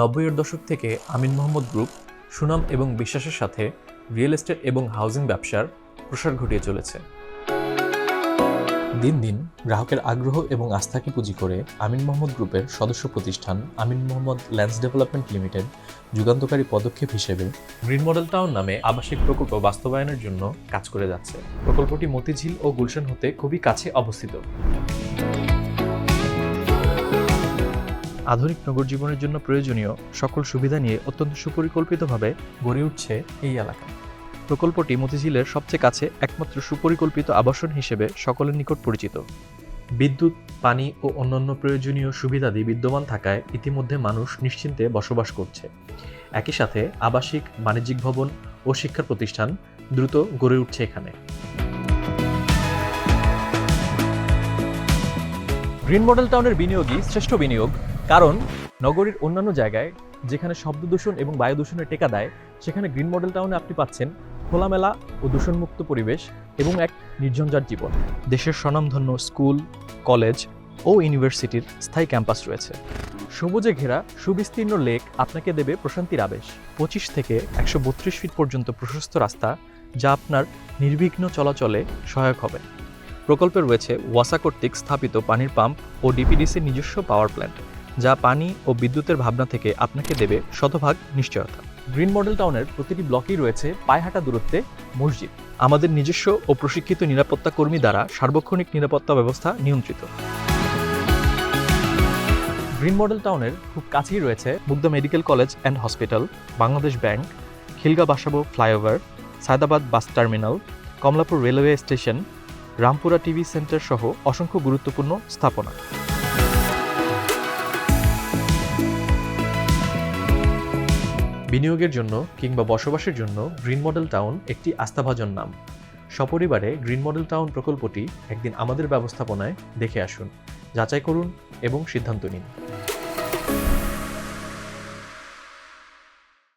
নব্বইয়ের দশক থেকে আমিন মোহাম্মদ গ্রুপ, সুনাম এবং বিশ্বাসের সাথে রিয়েল এস্টেট এবং হাউজিং ব্যবসার প্রসার ঘটিয়ে চলেছে। দিন দিন গ্রাহকের আগ্রহ এবং আস্থাকে পুঁজি করে আমিন মোহাম্মদ গ্রুপের সদস্য প্রতিষ্ঠান Amin Mohammad lands development limited যুগান্তকারী পদক্ষেপ হিসেবে গ্রিন মডেল টাউন নামে আবাসিক প্রকল্প বাস্তবায়নের জন্য কাজ করে যাচ্ছে। প্রকল্পটি মতিঝিল ও গুলশান হতে খুবই কাছে অবস্থিত। আধুনিক নগর জীবনের জন্য প্রয়োজনীয় সকল সুবিধা নিয়ে অত্যন্ত সুপরিকল্পিতভাবে গড়ে উঠছে এই এলাকা। প্রকল্পটি মতিঝিলের সবচেয়ে কাছে একমাত্র সুপরিকল্পিত আবাসন হিসেবে সকলের নিকট পরিচিত। বিদ্যুৎ, পানি ও অন্যান্য প্রয়োজনীয় সুবিধাদি বিদ্যমান থাকায় ইতিমধ্যে মানুষ নিশ্চিন্তে বসবাস করছে। একই সাথে আবাসিক, বাণিজ্যিক ভবন ও শিক্ষা প্রতিষ্ঠান দ্রুত গড়ে উঠছে এখানে। গ্রিন মডেল টাউনের বিনিয়োগই শ্রেষ্ঠ বিনিয়োগ কারণ নগরীর অন্যান্য জায়গায় যেখানে শব্দ দূষণ এবং বায়ু দূষণের টেকা দেয় সেখানে গ্রিন মডেল টাউনে আপনি পাচ্ছেন খোলামেলা ও দূষণমুক্ত পরিবেশ এবং এক নির্ঝঞ্ঝাট জীবন। দেশের স্বনামধন্য স্কুল কলেজ ও ইউনিভার্সিটির স্থায়ী ক্যাম্পাস রয়েছে। সবুজে ঘেরা সুবিস্তীর্ণ লেক আপনাকে দেবে প্রশান্তির আবেশ। পঁচিশ থেকে একশো বত্রিশ ফিট পর্যন্ত প্রশস্ত রাস্তা যা আপনার নির্বিঘ্ন চলাচলে সহায়ক হবে। প্রকল্পে রয়েছে ওয়াসা কর্তৃক স্থাপিত পানির পাম্প ও ডিপিডিসির নিজস্ব পাওয়ার প্ল্যান্ট। যা পানি ও বিদ্যুতের ভাবনা থেকে আপনাকে দেবে শতভাগ নিশ্চয়তা। গ্রিন মডেল টাউনের প্রতিটি ব্লকেই রয়েছে পায়হাঁটা দূরত্বে মসজিদ। আমাদের নিজস্ব ও প্রশিক্ষিত নিরাপত্তা কর্মী দ্বারা সার্বক্ষণিক নিরাপত্তা ব্যবস্থা নিয়ন্ত্রিত। গ্রিন মডেল টাউনের খুব কাছেই রয়েছে Mugdha medical college and hospital, Bangladesh bank Khilgaon Basabo flyover, Sayedabad bus terminal, Kamalapur railway station, Rampura TV centre সহ অসংখ্য গুরুত্বপূর্ণ স্থাপনা। বিনিয়োগের জন্য কিংবা বসবাসের জন্য গ্রিন মডেল টাউন একটি আস্থাভাজন নাম। সপরিবারে গ্রিন মডেল টাউন প্রকল্পটি একদিন আমাদের ব্যবস্থাপনায় দেখে আসুন, যাচাই করুন এবং সিদ্ধান্ত নিন।